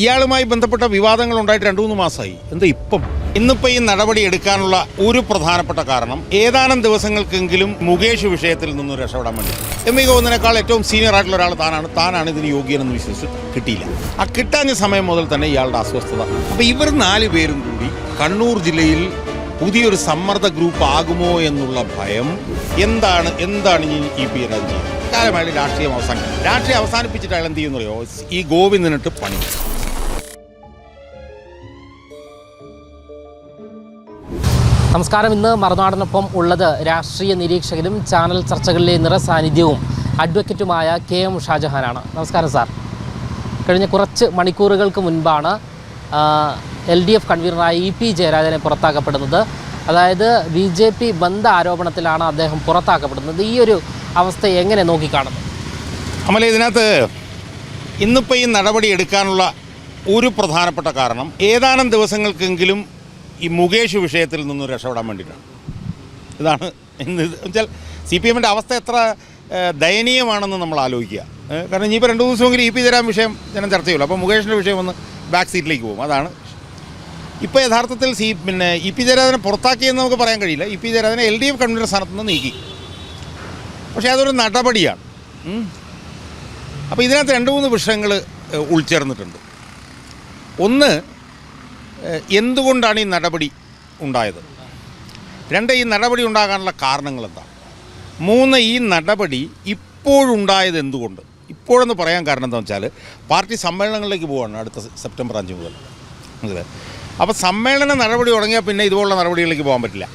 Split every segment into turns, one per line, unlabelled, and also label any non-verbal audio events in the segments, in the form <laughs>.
ഇയാളുമായി ബന്ധപ്പെട്ട വിവാദങ്ങൾ ഉണ്ടായിട്ട് രണ്ടു മൂന്ന് മാസമായി. എന്താ ഇപ്പം? ഇന്നിപ്പോ ഈ നടപടി എടുക്കാനുള്ള ഒരു പ്രധാനപ്പെട്ട കാരണം ഏതാനും ദിവസങ്ങൾക്കെങ്കിലും മുകേഷ് വിഷയത്തിൽ നിന്നും രക്ഷപ്പെടാൻ വേണ്ടി. എം വി ഗോവിന്ദനേക്കാൾ ഏറ്റവും സീനിയർ ആയിട്ടുള്ള ഒരാൾ താനാണ്. താനാണ് ഇതിന് യോഗ്യനെന്ന് വിശ്വസിച്ച് കിട്ടിയില്ല. ആ കിട്ടാഞ്ഞ സമയം മുതൽ തന്നെ ഇയാളുടെ അസ്വസ്ഥത. അപ്പോൾ ഇവർ നാല് പേരും കൂടി കണ്ണൂർ ജില്ലയിൽ പുതിയൊരു സമ്മർദ്ദ ഗ്രൂപ്പ് ആകുമോ എന്നുള്ള ഭയം എന്താണ്? എന്താണ് ഈ ഇ പി രാജ? കാലമായിട്ട് രാഷ്ട്രീയം അവസാനിക്കും. രാഷ്ട്രീയം അവസാനിപ്പിച്ചിട്ട് അയാൾ എന്ത് ചെയ്യുന്നറിയോ ഈ ഗോവിന്ദനിട്ട് പണി.
നമസ്കാരം. ഇന്ന് മറുനാടിനൊപ്പം ഉള്ളത് രാഷ്ട്രീയ നിരീക്ഷകനും ചാനൽ ചർച്ചകളിലെ നിറസാന്നിധ്യവും അഡ്വക്കേറ്റുമായ കെ എം ഷാജഹാനാണ്. നമസ്കാരം സാർ. കഴിഞ്ഞ കുറച്ച് മണിക്കൂറുകൾക്ക് മുൻപാണ് എൽ ഡി എഫ് കൺവീനറായ ഇ പി ജയരാജനെ പുറത്താക്കപ്പെടുന്നത്. അതായത് ബി ജെ പി ബന്ധ ആരോപണത്തിലാണ് അദ്ദേഹം പുറത്താക്കപ്പെടുന്നത്. ഈ ഒരു അവസ്ഥ എങ്ങനെ നോക്കിക്കാണുന്നു?
അമല ഇതിനകത്ത് ഇന്നിപ്പോൾ ഈ നടപടി എടുക്കാനുള്ള ഒരു പ്രധാനപ്പെട്ട കാരണം ഏതാനും ദിവസങ്ങൾക്കെങ്കിലും ഈ മുകേഷ് വിഷയത്തിൽ നിന്നും രക്ഷപ്പെടാൻ വേണ്ടിയിട്ടാണ്. ഇതാണ് എന്ന് വെച്ചാൽ സി പി എമ്മിന്റെ അവസ്ഥ എത്ര ദയനീയമാണെന്ന് നമ്മൾ ആലോചിക്കുക. കാരണം ഇനിയിപ്പോൾ രണ്ട് ദിവസമെങ്കിലും ഇ പി തരാൻ വിഷയം ജനം ചർച്ച ചെയ്യുള്ളൂ അപ്പോൾ മുകേഷിന്റെ വിഷയം ഒന്ന് ബാക്ക് സീറ്റിലേക്ക് പോകും. അതാണ് ഇപ്പോൾ യഥാർത്ഥത്തിൽ സി പിന്നെ ഇ പി ജയരാജനെ പുറത്താക്കിയെന്ന് നമുക്ക് പറയാൻ കഴിയില്ല. ഇ പി ജയരാജനെ എൽ ഡി എഫ് കൺവീനർ സ്ഥാനത്ത് നിന്ന് നീക്കി. പക്ഷേ അതൊരു നടപടിയാണ്. അപ്പോൾ ഇതിനകത്ത് രണ്ട് മൂന്ന് വിഷയങ്ങൾ ഉൾച്ചേർന്നിട്ടുണ്ട്. ഒന്ന് എന്തുകൊണ്ടാണ് ഈ നടപടി ഉണ്ടായത്? രണ്ട് ഈ നടപടി ഉണ്ടാകാനുള്ള കാരണങ്ങൾ എന്താ മൂന്ന് ഈ നടപടി ഇപ്പോഴുണ്ടായത് എന്തുകൊണ്ട്? ഇപ്പോഴെന്ന് പറയാൻ കാരണം എന്താണെന്ന് വെച്ചാൽ പാർട്ടി സമ്മേളനങ്ങളിലേക്ക് പോവാണ് അടുത്ത സെപ്റ്റംബർ അഞ്ച് മുതൽ. മനസ്സിലായി? അപ്പോൾ സമ്മേളന നടപടി തുടങ്ങിയാൽ പിന്നെ ഇതുപോലുള്ള നടപടികളിലേക്ക് പോകാൻ പറ്റില്ല.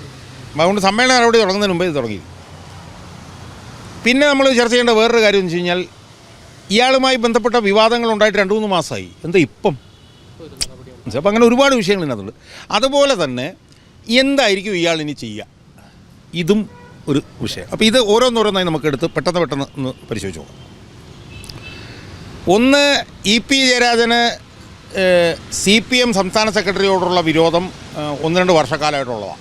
അതുകൊണ്ട് സമ്മേളന നടപടി തുടങ്ങുന്നതിന് മുമ്പേ ഇത് തുടങ്ങി. പിന്നെ നമ്മൾ ചർച്ച ചെയ്യേണ്ട വേറൊരു കാര്യം എന്ന് വെച്ച് കഴിഞ്ഞാൽ ഇയാളുമായി ബന്ധപ്പെട്ട വിവാദങ്ങൾ ഉണ്ടായിട്ട് രണ്ട് മൂന്ന് മാസമായി എന്താ ഇപ്പം? അപ്പോൾ അങ്ങനെ ഒരുപാട് വിഷയങ്ങൾ ഇതിനകത്തുണ്ട്. അതുപോലെ തന്നെ എന്തായിരിക്കും ഇയാൾ ഇനി ചെയ്യുക? ഇതും ഒരു വിഷയം. അപ്പോൾ ഇത് ഓരോന്നോരോന്നായി നമുക്ക് എടുത്ത് പെട്ടെന്ന് പെട്ടെന്ന് ഒന്ന് പരിശോധിച്ച് നോക്കാം. ഒന്ന് ഇ പി ജയരാജന് സി പി എം സംസ്ഥാന സെക്രട്ടറിയോടുള്ള വിരോധം ഒന്ന് രണ്ട് വർഷക്കാലമായിട്ടുള്ളതാണ്.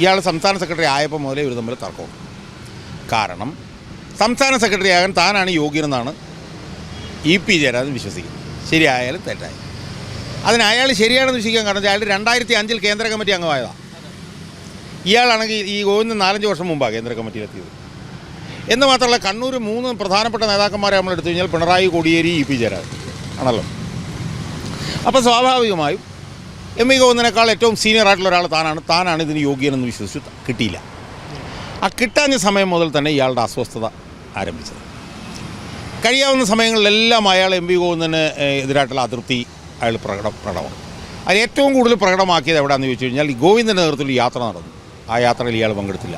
ഇയാൾ സംസ്ഥാന സെക്രട്ടറി ആയപ്പോൾ മുതലേ ഇവർ തമ്മിൽ തർക്കമുണ്ട്. കാരണം സംസ്ഥാന സെക്രട്ടറി ആകാൻ താനാണ് യോഗ്യനെന്നാണ് ഇ പി ജയരാജൻ വിശ്വസിക്കുന്നത്. ശരിയായാലും തെറ്റായി അതിന് അയാൾ ശരിയാണെന്ന് വിശ്വസിക്കാൻ കാരണം അയാൾ രണ്ടായിരത്തി അഞ്ചിൽ കേന്ദ്ര കമ്മിറ്റി അംഗമായതാണ് ഇയാളാണെങ്കിൽ ഈ ഗോവിന്ദൻ നാലഞ്ച് വർഷം മുമ്പാണ് കേന്ദ്ര കമ്മിറ്റിയിലെത്തിയത്. എന്ന് മാത്രമല്ല കണ്ണൂർ മൂന്ന് പ്രധാനപ്പെട്ട നേതാക്കന്മാരെ നമ്മൾ എടുത്തു കഴിഞ്ഞാൽ പിണറായി കോടിയേരി ഇ പി ജയരാജൻ. ആണല്ലോ. അപ്പോൾ സ്വാഭാവികമായും എം വി ഗോവിന്ദനേക്കാൾ ഏറ്റവും സീനിയർ ആയിട്ടുള്ള ഒരാൾ താനാണ്. താനാണ് ഇതിന് യോഗ്യനെന്ന് വിശ്വസിച്ച്. കിട്ടിയില്ല. ആ കിട്ടാഞ്ഞ സമയം മുതൽ തന്നെ ഇയാളുടെ അസ്വസ്ഥത ആരംഭിച്ചത്. കഴിയാവുന്ന സമയങ്ങളിലെല്ലാം അയാൾ എം വി ഗോവിന്ദന് എതിരായിട്ടുള്ള അതൃപ്തി അയാൾ പ്രകട പ്രകടമാണ്. അതിന് ഏറ്റവും കൂടുതൽ പ്രകടമാക്കിയത് എവിടെയാണെന്ന് ചോദിച്ചു കഴിഞ്ഞാൽ ഗോവിന്ദന്റെ നേതൃത്വത്തിൽ യാത്ര നടന്നു. ആ യാത്രയിൽ ഇയാൾ പങ്കെടുത്തില്ല.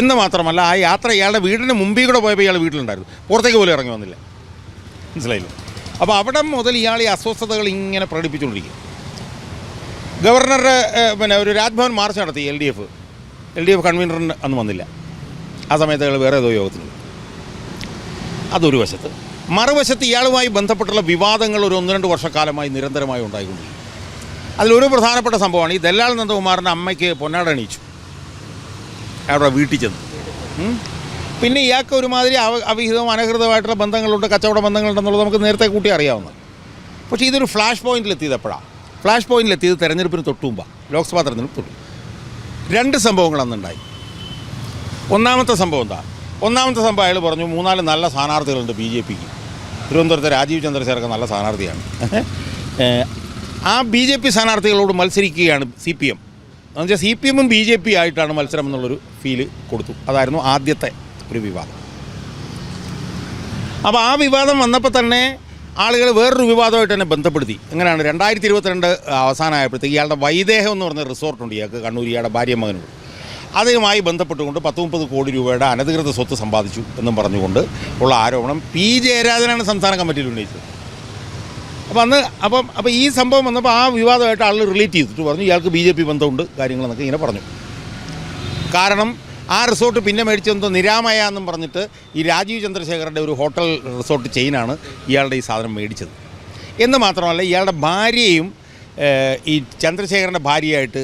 എന്ന് മാത്രമല്ല ആ യാത്ര ഇയാളുടെ വീടിന് മുമ്പിൽ കൂടെ പോയപ്പോൾ ഇയാൾ വീട്ടിലുണ്ടായിരുന്നു. പുറത്തേക്ക് പോലും ഇറങ്ങി വന്നില്ല. മനസ്സിലായില്ല? അപ്പോൾ അവിടെ മുതൽ ഇയാൾ ഈ അസ്വസ്ഥതകൾ ഇങ്ങനെ പ്രകടിപ്പിച്ചുകൊണ്ടിരിക്കും ഗവർണറുടെ പിന്നെ ഒരു രാജ്ഭവൻ മാർച്ച് നടത്തി L D F. L D F കൺവീനറിന് അന്ന് വന്നില്ല. ആ സമയത്ത് അയാൾ വേറെ ഏതോ യോഗത്തിൽ. അതൊരു വശത്ത്. മറുവശത്ത് ഇയാളുമായി ബന്ധപ്പെട്ടുള്ള വിവാദങ്ങൾ ഒരു ഒന്ന് രണ്ട് വർഷക്കാലമായി നിരന്തരമായി ഉണ്ടായിക്കൊണ്ടിരിക്കും അതിലൊരു പ്രധാനപ്പെട്ട സംഭവമാണ് ഈ ദല്ലാൽ നന്ദകുമാറിന്റെ അമ്മയ്ക്ക് പൊന്നാട അണിയിച്ചു. അവിടെ വീട്ടിൽ ചെന്ന്. പിന്നെ ഇയാൾക്ക് ഒരുമാതിരി അവ അവിഹിതവും അനഹൃതമായിട്ടുള്ള ബന്ധങ്ങളുണ്ട് കച്ചവട ബന്ധങ്ങളുണ്ടെന്നുള്ളത് നമുക്ക് നേരത്തെ കൂട്ടി അറിയാവുന്നത്. പക്ഷേ ഇതൊരു ഫ്ലാഷ് പോയിന്റിലെത്തിയത് എപ്പോഴാണ് ഫ്ലാഷ് പോയിന്റിലെത്തിയത് തെരഞ്ഞെടുപ്പിന് തൊട്ടുമ്പോൾ ലോക്സഭാ തെരഞ്ഞെടുപ്പ് തൊട്ടു രണ്ട് സംഭവങ്ങൾ അന്നുണ്ടായി. ഒന്നാമത്തെ സംഭവം എന്താ? ഒന്നാമത്തെ സംഭവം അയാൾ പറഞ്ഞു മൂന്നാൽ നല്ല സ്ഥാനാർത്ഥികളുണ്ട് ബി ജെ പിക്ക്. തിരുവനന്തപുരത്തെ രാജീവ് ചന്ദ്രശേഖരൊക്കെ നല്ല സ്ഥാനാർത്ഥിയാണ്. <laughs> ആ ബി ജെ പി സ്ഥാനാർത്ഥികളോട് മത്സരിക്കുകയാണ് സി പി എം. എന്നുവെച്ചാൽ സി പി എമ്മും ബി ജെ പി ആയിട്ടാണ് മത്സരം എന്നുള്ളൊരു ഫീൽ കൊടുത്തു. അതായിരുന്നു ആദ്യത്തെ ഒരു വിവാദം. അപ്പോൾ ആ വിവാദം വന്നപ്പോൾ തന്നെ ആളുകൾ വേറൊരു വിവാദമായിട്ട് തന്നെ ബന്ധപ്പെടുത്തി. എങ്ങനെയാണ്? രണ്ടായിരത്തി ഇരുപത്തിരണ്ട് അവസാനമായപ്പോഴത്തേക്ക് ഇയാളുടെ വൈദേഹം എന്ന് പറഞ്ഞ റിസോർട്ടുണ്ട് ഇയാൾക്ക് കണ്ണൂർ ഇയാളുടെ ഭാര്യ മകനോട് അതുമായി ബന്ധപ്പെട്ടുകൊണ്ട് പത്ത് മുപ്പത് കോടി രൂപയുടെ അനധികൃത സ്വത്ത് സമ്പാദിച്ചു എന്നും പറഞ്ഞുകൊണ്ട് ഉള്ള ആരോപണം പി. ജയരാജനാണ് സംസ്ഥാന കമ്മിറ്റിയിൽ ഉന്നയിച്ചത്. അപ്പോൾ അന്ന് അപ്പം അപ്പോൾ ഈ സംഭവം വന്നപ്പോൾ ആ വിവാദമായിട്ട് ആൾ റിലേറ്റ് ചെയ്തിട്ട് പറഞ്ഞു ഇയാൾക്ക് ബി ജെ പി ബന്ധമുണ്ട് കാര്യങ്ങളെന്നൊക്കെ ഇങ്ങനെ പറഞ്ഞു. കാരണം ആ റിസോർട്ട് പിന്നെ മേടിച്ചെന്തോ നിരാമയ എന്നും പറഞ്ഞിട്ട് ഈ രാജീവ് ചന്ദ്രശേഖരന്റെ ഒരു ഹോട്ടൽ റിസോർട്ട് ചെയിനാണ് ഇയാളുടെ ഈ സാധനം മേടിച്ചത്. എന്ന് മാത്രമല്ല ഇയാളുടെ ഭാര്യയും ഈ ചന്ദ്രശേഖരന്റെ ഭാര്യയായിട്ട്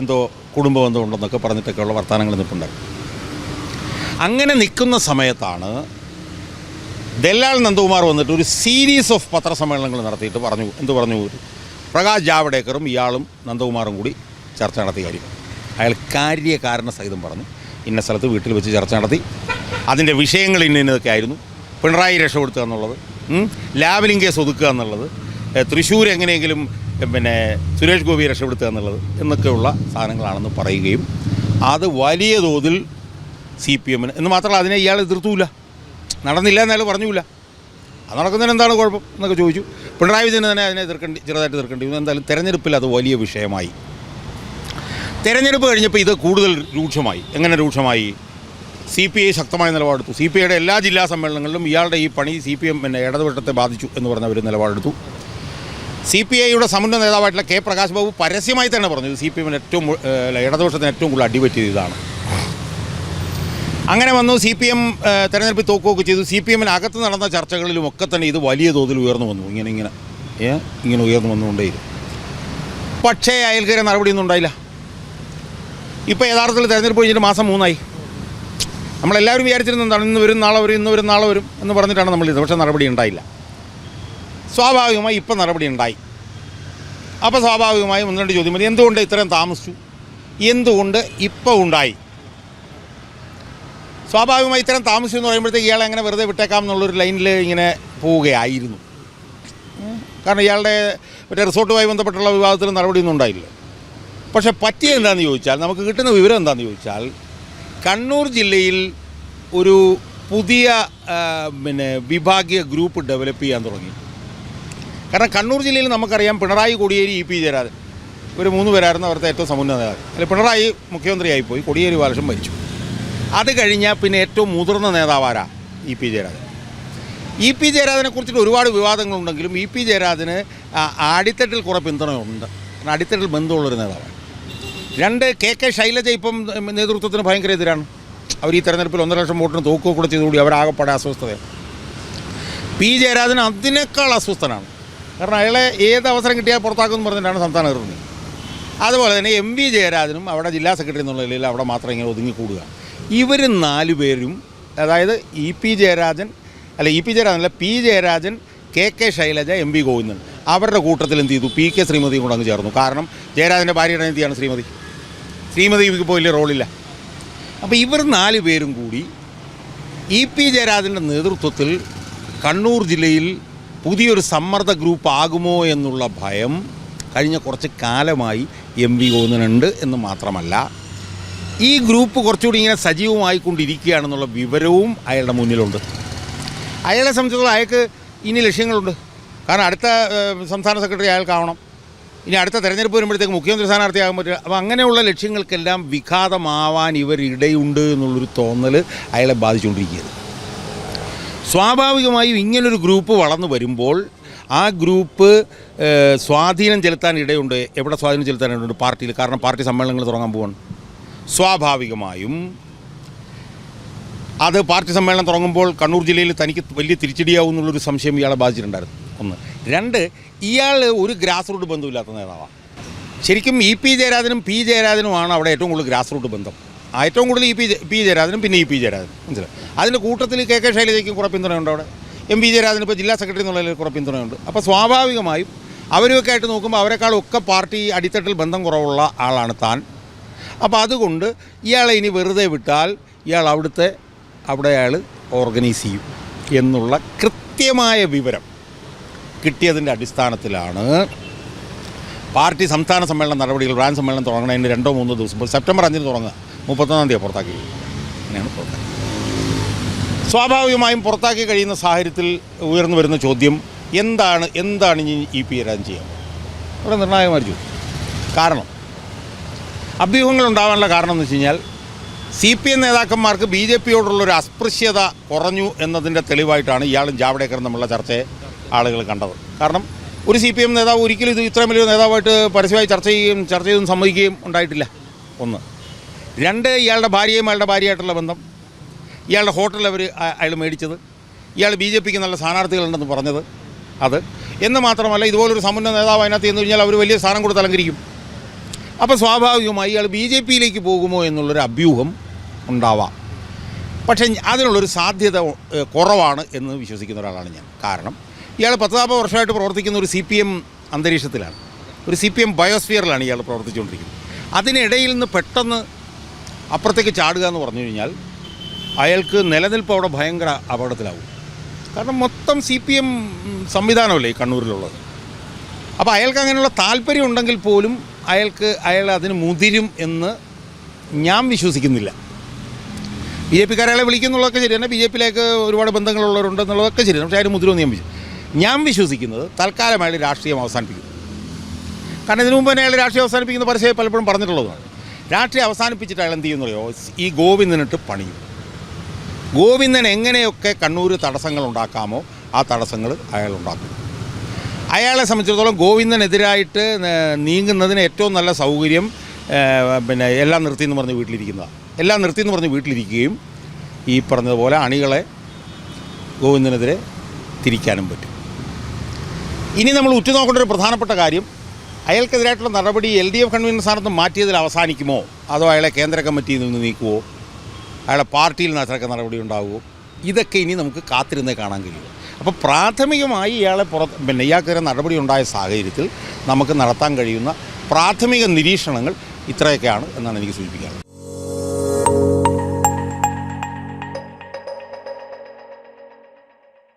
എന്തോ കുടുംബ ബന്ധമുണ്ടെന്നൊക്കെ പറഞ്ഞിട്ടൊക്കെയുള്ള വർത്തമാനങ്ങൾ നിൽപ്പുണ്ടായി അങ്ങനെ നിൽക്കുന്ന സമയത്താണ് ദല്ലാൽ നന്ദകുമാർ വന്നിട്ട് ഒരു സീരീസ് ഓഫ് പത്രസമ്മേളനങ്ങൾ നടത്തിയിട്ട് പറഞ്ഞു. എന്ത് പറഞ്ഞു? പ്രകാശ് ജാവ്ഡേക്കറും ഇയാളും നന്ദകുമാറും കൂടി ചർച്ച നടത്തിയ കാര്യം. അയാൾ കാര്യകാരണ സഹിതം പറഞ്ഞു. ഇന്ന സ്ഥലത്ത് വീട്ടിൽ വെച്ച് ചർച്ച നടത്തി. അതിന്റെ വിഷയങ്ങൾ ഇന്ന ഇന്നതൊക്കെ ആയിരുന്നു. പിണറായി രക്ഷപ്പെടുത്തുക എന്നുള്ളത് ലാവലിംഗ് കേസ് ഒതുക്കുക എന്നുള്ളത് തൃശ്ശൂർ എങ്ങനെയെങ്കിലും പിന്നെ സുരേഷ് ഗോപി രക്ഷപ്പെടുത്തുക എന്നുള്ളത് എന്നൊക്കെയുള്ള സാധനങ്ങളാണെന്ന് പറയുകയും അത് വലിയ തോതിൽ സി പി എമ്മിന് എന്ന് മാത്രമല്ല അതിനെ ഇയാൾ എതിർത്തൂല. നടന്നില്ല എന്നയാൾ പറഞ്ഞില്ല അത് നടക്കുന്നതിന് എന്താണ് കുഴപ്പം എന്നൊക്കെ ചോദിച്ചു. പിണറായി വിജയൻ തന്നെ അതിനെ എതിർക്കേണ്ടി ചെറുതായിട്ട് എതിർക്കേണ്ടി വന്നു. എന്തായാലും തെരഞ്ഞെടുപ്പിൽ അത് വലിയ വിഷയമായി. തെരഞ്ഞെടുപ്പ് കഴിഞ്ഞപ്പോൾ ഇത് കൂടുതൽ രൂക്ഷമായി. എങ്ങനെ രൂക്ഷമായി? സി പി ഐ ശക്തമായ നിലപാടെടുത്തു. സി പി ഐയുടെ എല്ലാ ജില്ലാ സമ്മേളനങ്ങളിലും ഇയാളുടെ ഈ പണി സി പി എം പിന്നെ ഇടതുപക്ഷത്തെ ബാധിച്ചു എന്ന് പറഞ്ഞ ഒരു നിലപാടെടുത്തു. സി പി ഐയുടെ സമുന്നത നേതാവായിട്ടുള്ള കെ പ്രകാശ് ബാബു പരസ്യമായി തന്നെ പറഞ്ഞു. സി പി എമ്മിന് ഏറ്റവും ഇടതുപക്ഷത്തിന് ഏറ്റവും കൂടുതൽ അടിപറ്റിയത് ഇതാണ്. അങ്ങനെ വന്നു. സി പി എം തെരഞ്ഞെടുപ്പിൽ തോക്കുകയൊക്കെ ചെയ്തു. സി പി എമ്മിന് അകത്ത് നടന്ന ചർച്ചകളിലും ഒക്കെ തന്നെ ഇത് വലിയ തോതിൽ ഉയർന്നു വന്നു. ഇങ്ങനെ ഇങ്ങനെ ഏ ഇങ്ങനെ ഉയർന്നു വന്നുകൊണ്ടേയിരുന്നു പക്ഷേ അയൽക്കാരെ നടപടിയൊന്നും ഉണ്ടായില്ല. ഇപ്പോൾ യഥാർത്ഥത്തിൽ തെരഞ്ഞെടുപ്പ് കഴിഞ്ഞിട്ട് മാസം മൂന്നായി. നമ്മളെല്ലാവരും വിചാരിച്ചിരുന്നത് എന്താണ്? ഇന്ന് വരും നാളെ വരും ഇന്ന് വരും നാളെ വരും എന്ന് പറഞ്ഞിട്ടാണ് നമ്മൾ ഇത് പക്ഷേ നടപടി ഉണ്ടായില്ല. സ്വാഭാവികമായി ഇപ്പം നടപടി ഉണ്ടായി. അപ്പോൾ സ്വാഭാവികമായി ഒന്ന് രണ്ട് ചോദ്യം മതി എന്തുകൊണ്ട് ഇത്രയും താമസിച്ചു? എന്തുകൊണ്ട് ഇപ്പോൾ ഉണ്ടായി? സ്വാഭാവികമായി ഇത്രയും താമസിച്ചു എന്ന് പറയുമ്പോഴത്തേക്ക് ഇയാളെ എങ്ങനെ വെറുതെ വിട്ടേക്കാം എന്നുള്ളൊരു ലൈനിൽ ഇങ്ങനെ പോവുകയായിരുന്നു. കാരണം ഇയാളുടെ മറ്റേ റിസോർട്ടുമായി ബന്ധപ്പെട്ടുള്ള വിവാദത്തിൽ നടപടിയൊന്നും ഉണ്ടായില്ല. പക്ഷേ പറ്റിയ എന്താണെന്ന് ചോദിച്ചാൽ നമുക്ക് കിട്ടുന്ന വിവരം എന്താണെന്ന് ചോദിച്ചാൽ കണ്ണൂർ ജില്ലയിൽ ഒരു പുതിയ പിന്നെ വിഭാഗീയ ഗ്രൂപ്പ് ഡെവലപ്പ് ചെയ്യാൻ തുടങ്ങി. കാരണം കണ്ണൂർ ജില്ലയിൽ നമുക്കറിയാം പിണറായി കോടിയേരി ഇ പി ജയരാജൻ. ഒരു മൂന്ന് പേരായിരുന്നു അവിടുത്തെ ഏറ്റവും സമുന്നത അതിൽ പിണറായി മുഖ്യമന്ത്രിയായിപ്പോയി കോടിയേരി ബാലകൃഷ്ണൻ മരിച്ചു. അത് കഴിഞ്ഞാൽ പിന്നെ ഏറ്റവും മുതിർന്ന നേതാവാരാ E P Jayarajan. E P ജയരാജനെ കുറിച്ചിട്ട് ഒരുപാട് വിവാദങ്ങളുണ്ടെങ്കിലും ഇ പി ജയരാജന് അടിത്തട്ടിൽ കുറേ പിന്തുണയുണ്ട്. കാരണം അടിത്തട്ടിൽ ബന്ധമുള്ളൊരു നേതാവാണ്. രണ്ട് കെ കെ ശൈലജ ഇപ്പം നേതൃത്വത്തിന് ഭയങ്കര എതിരാണ്. അവർ ഈ തെരഞ്ഞെടുപ്പിൽ ഒന്നര ലക്ഷം വോട്ടിന് തോക്കുക കൂടെ ചെയ്തുകൂടി അവരാകപ്പാടെ അസ്വസ്ഥതയാണ്. പി ജയരാജൻ അതിനേക്കാൾ അസ്വസ്ഥനാണ്. കാരണം അയാളെ ഏത് അവസരം കിട്ടിയാൽ പുറത്താക്കുമെന്ന് പറഞ്ഞിട്ടാണ് സംസ്ഥാന നേതൃത്വം അതുപോലെ തന്നെ എം വി ജയരാജനും അവിടെ ജില്ലാ സെക്രട്ടറി എന്നുള്ള നിലയിൽ അവിടെ മാത്രം ഇങ്ങനെ ഒതുങ്ങിക്കൂടുക ഇവർ നാല് പേരും അതായത് ഇ പി ജയരാജൻ അല്ല ഇ പി ജയരാജൻ അല്ല P Jayarajan K K Shailaja M V Govindan അവരുടെ കൂട്ടത്തിൽ എന്ത് ചെയ്തു? പി കെ ശ്രീമതിയും കൂടെ അങ്ങ് ചേർന്നു. കാരണം ജയരാജന്റെ ഭാര്യയുടെ എന്തിയാണ് ശ്രീമതി? ശ്രീമതി ഇപ്പോൾ വലിയ റോളില്ല. അപ്പോൾ ഇവർ നാല് പേരും കൂടി ഇ പി ജയരാജന്റെ നേതൃത്വത്തിൽ കണ്ണൂർ ജില്ലയിൽ പുതിയൊരു സമ്മർദ്ദ ഗ്രൂപ്പ് ആകുമോ എന്നുള്ള ഭയം കഴിഞ്ഞ കുറച്ച് കാലമായി എം വി ഗോവിന്ദനുണ്ട് എന്ന് മാത്രമല്ല ഈ ഗ്രൂപ്പ് കുറച്ചുകൂടി ഇങ്ങനെ സജീവമായിക്കൊണ്ടിരിക്കുകയാണെന്നുള്ള വിവരവും അയാളുടെ മുന്നിലുണ്ട്. അയാളെ സംബന്ധിച്ചിടത്തോളം അയാൾക്ക് ഇനി ലക്ഷ്യങ്ങളുണ്ട്. കാരണം അടുത്ത സംസ്ഥാന സെക്രട്ടറി അയാൾക്കാവണം ഇനി അടുത്ത തെരഞ്ഞെടുപ്പ് വരുമ്പോഴത്തേക്ക് മുഖ്യമന്ത്രി സ്ഥാനാർത്ഥിയാകാൻ പറ്റില്ല. അപ്പോൾ അങ്ങനെയുള്ള ലക്ഷ്യങ്ങൾക്കെല്ലാം വിഘാതമാവാൻ ഇവരിടയുണ്ട് എന്നുള്ളൊരു തോന്നൽ അയാളെ ബാധിച്ചുകൊണ്ടിരിക്കുകയാണ്. സ്വാഭാവികമായും ഇങ്ങനൊരു ഗ്രൂപ്പ് വളർന്നു വരുമ്പോൾ ആ ഗ്രൂപ്പ് സ്വാധീനം ചെലുത്താൻ ഇടയുണ്ട്. എവിടെ സ്വാധീനം ചെലുത്താൻ ഇടയുണ്ട്? പാർട്ടിയിൽ. കാരണം പാർട്ടി സമ്മേളനങ്ങൾ തുടങ്ങാൻ പോവാണ്. സ്വാഭാവികമായും അത് പാർട്ടി സമ്മേളനം തുടങ്ങുമ്പോൾ കണ്ണൂർ ജില്ലയിൽ തനിക്ക് വലിയ തിരിച്ചടിയാവും എന്നുള്ളൊരു സംശയം ഇയാളെ ബാധിച്ചിട്ടുണ്ടായിരുന്നു. ഒന്ന്. രണ്ട് ഇയാൾ ഒരു ഗ്രാസ് റൂട്ട് ബന്ധമില്ലാത്ത നേതാവാണ്. ശരിക്കും ഇ പി ജയരാജനും പി ജയരാജനുമാണ് അവിടെ ഏറ്റവും കൂടുതൽ ഗ്രാസ് റൂട്ട് ബന്ധം. ഏറ്റവും കൂടുതൽ ഇ പി പി ജയരാജനും പിന്നെ ഇ പി ജയരാജനും. മനസ്സിലായി? അതിന്റെ കൂട്ടത്തിൽ കെ കെ ശൈലജയ്ക്കും കുറേ പിന്തുണയുണ്ട് അവിടെ. എം പി ജയരാജന് ഇപ്പോൾ ജില്ലാ സെക്രട്ടറി എന്നുള്ളതിൽ കുറേ പിന്തുണയുണ്ട്. അപ്പോൾ സ്വാഭാവികമായും അവരുമൊക്കെ ആയിട്ട് നോക്കുമ്പോൾ അവരെക്കാളും ഒക്കെ പാർട്ടി അടിത്തട്ടിൽ ബന്ധം കുറവുള്ള ആളാണ് താൻ. അപ്പോൾ അതുകൊണ്ട് ഇയാളെ ഇനി വെറുതെ വിട്ടാൽ ഇയാൾ അവിടുത്തെ അവിടെ അയാൾ ഓർഗനൈസ് ചെയ്യും എന്നുള്ള കൃത്യമായ വിവരം കിട്ടിയതിന്റെ അടിസ്ഥാനത്തിലാണ് പാർട്ടി സംസ്ഥാന സമ്മേളന നടപടികൾ ബ്രാൻഡ് സമ്മേളനം തുടങ്ങുന്നതിന് രണ്ടോ മൂന്നോ ദിവസം. സെപ്റ്റംബർ അഞ്ചിന് തുടങ്ങുക. മുപ്പത്തൊന്നാം തീയതി പുറത്താക്കി. അങ്ങനെയാണ് പുറത്താക്കി. സ്വാഭാവികമായും പുറത്താക്കി കഴിയുന്ന സാഹചര്യത്തിൽ ഉയർന്നു വരുന്ന ചോദ്യം എന്താണ്? എന്താണ് ഇനി ഇ പി രാജൻ ചെയ്യാൻ വളരെ നിർണായകമായ കാരണം അഭ്യൂഹങ്ങൾ ഉണ്ടാകാനുള്ള കാരണം എന്ന് വെച്ച് കഴിഞ്ഞാൽ സി പി എം നേതാക്കന്മാർക്ക് ബി ജെ പിയോടുള്ളൊരു അസ്പൃശ്യത കുറഞ്ഞു എന്നതിന്റെ തെളിവായിട്ടാണ് ഇയാളും ജാവ്ഡേക്കറും തമ്മിലുള്ള ചർച്ചയെ ആളുകൾ കണ്ടത്. കാരണം ഒരു സി പി എം നേതാവ് ഒരിക്കലും ഇത് ഇത്രയും വലിയ നേതാവായിട്ട് പരസ്യമായി ചർച്ച ചെയ്യുകയും ചർച്ച ചെയ്തും സമ്മതിക്കുകയും ഉണ്ടായിട്ടില്ല. ഒന്ന്. രണ്ട് ഇയാളുടെ ഭാര്യയും അയാളുടെ ഭാര്യയായിട്ടുള്ള ബന്ധം. ഇയാളുടെ ഹോട്ടലിൽ അവർ അയാൾ മേടിച്ചത്. ഇയാൾ ബി ജെ പിക്ക് നല്ല സ്ഥാനാർത്ഥികളുണ്ടെന്ന് പറഞ്ഞത് അത്. എന്ന് മാത്രമല്ല ഇതുപോലൊരു സമുന്നത നേതാവ് അതിനകത്ത് എന്ന് കഴിഞ്ഞാൽ അവർ വലിയ സ്ഥാനം കൊടുത്ത് അലങ്കരിക്കും. അപ്പോൾ സ്വാഭാവികമായി ഇയാൾ ബി ജെ പിയിലേക്ക് പോകുമോ എന്നുള്ളൊരു അഭ്യൂഹം ഉണ്ടാവാം. പക്ഷേ അതിനുള്ളൊരു സാധ്യത കുറവാണ് എന്ന് വിശ്വസിക്കുന്ന ഒരാളാണ് ഞാൻ. കാരണം ഇയാൾ പത്ത് നാൽപ്പത് വർഷമായിട്ട് പ്രവർത്തിക്കുന്ന ഒരു സി പി എം അന്തരീക്ഷത്തിലാണ്. ഒരു സി പി എം ബയോസ്ഫിയറിലാണ് ഇയാൾ പ്രവർത്തിച്ചുകൊണ്ടിരിക്കുന്നത്. അതിനിടയിൽ നിന്ന് പെട്ടെന്ന് അപ്പുറത്തേക്ക് ചാടുക എന്ന് പറഞ്ഞു കഴിഞ്ഞാൽ അയാൾക്ക് നിലനിൽപ്പ് അവിടെ ഭയങ്കര അപകടത്തിലാവും. കാരണം മൊത്തം സി പി എം സംവിധാനമല്ലേ ഈ കണ്ണൂരിലുള്ളത്? അപ്പോൾ അയാൾക്ക് അങ്ങനെയുള്ള താല്പര്യം ഉണ്ടെങ്കിൽ പോലും അയാൾക്ക് അയാൾ അതിന് മുതിരും എന്ന് ഞാൻ വിശ്വസിക്കുന്നില്ല. ബി ജെ പിക്കാരെ അയാളെ വിളിക്കുന്നുള്ളതൊക്കെ ശരിയാണ്. ബി ജെ പിയിലേക്ക് ഒരുപാട് ബന്ധങ്ങളുള്ളവരുണ്ടെന്നുള്ളതൊക്കെ ശരിയാണ്. പക്ഷേ അതിന് മുതിരുമെന്ന് ഞാൻ ഞാൻ വിശ്വസിക്കുന്നത് തൽക്കാലം അയാൾ രാഷ്ട്രീയം അവസാനിപ്പിക്കും. കാരണം ഇതിനു മുമ്പ് തന്നെ അയാൾ രാഷ്ട്രീയം അവസാനിപ്പിക്കുന്ന പരസ്യം പലപ്പോഴും പറഞ്ഞിട്ടുള്ളതാണ്. രാഷ്ട്രീയം അവസാനിപ്പിച്ചിട്ട് അയാൾ എന്ത് ചെയ്യുന്നറിയോ? ഈ ഗോവിന്ദനിട്ട് പണിയും. ഗോവിന്ദൻ എങ്ങനെയൊക്കെ കണ്ണൂർ തടസ്സങ്ങൾ ഉണ്ടാക്കാമോ ആ തടസ്സങ്ങൾ അയാൾ ഉണ്ടാക്കും. അയാളെ സംബന്ധിച്ചിടത്തോളം ഗോവിന്ദനെതിരായിട്ട് നീങ്ങുന്നതിന് ഏറ്റവും നല്ല സൗകര്യം പിന്നെ എല്ലാം നിർത്തി എന്ന് പറഞ്ഞ് വീട്ടിലിരിക്കുന്നതാണ് എല്ലാം നിർത്തി എന്ന് പറഞ്ഞ് വീട്ടിലിരിക്കുകയും ഈ പറഞ്ഞതുപോലെ അണികളെ ഗോവിന്ദനെതിരെ തിരിക്കാനും പറ്റും. ഇനി നമ്മൾ ഉറ്റുനോക്കേണ്ട ഒരു പ്രധാനപ്പെട്ട കാര്യം അയാൾക്കെതിരായിട്ടുള്ള നടപടി എൽ ഡി എഫ് കൺവീനർ സ്ഥാനത്ത് മാറ്റിയതിൽ അവസാനിക്കുമോ? അതോ അയാളെ കേന്ദ്ര കമ്മിറ്റിയിൽ നിന്ന് നീക്കുമോ അയാളെ പാർട്ടിയിൽ നിന്ന് അച്ചടക്ക നടപടി ഉണ്ടാകുമോ ഇതൊക്കെ ഇനി നമുക്ക് കാത്തിരുന്നേ കാണാൻ കഴിയും. അപ്പോൾ പ്രാഥമികമായി ഇയാളെ പുറത്ത് പിന്നെ ഇയാൾക്കെതിരെ നടപടി ഉണ്ടായ സാഹചര്യത്തിൽ നമുക്ക് നടത്താൻ കഴിയുന്ന പ്രാഥമിക നിരീക്ഷണങ്ങൾ ഇത്രയൊക്കെയാണ് എന്നാണ് എനിക്ക് സൂചിപ്പിക്കാനുള്ളത്.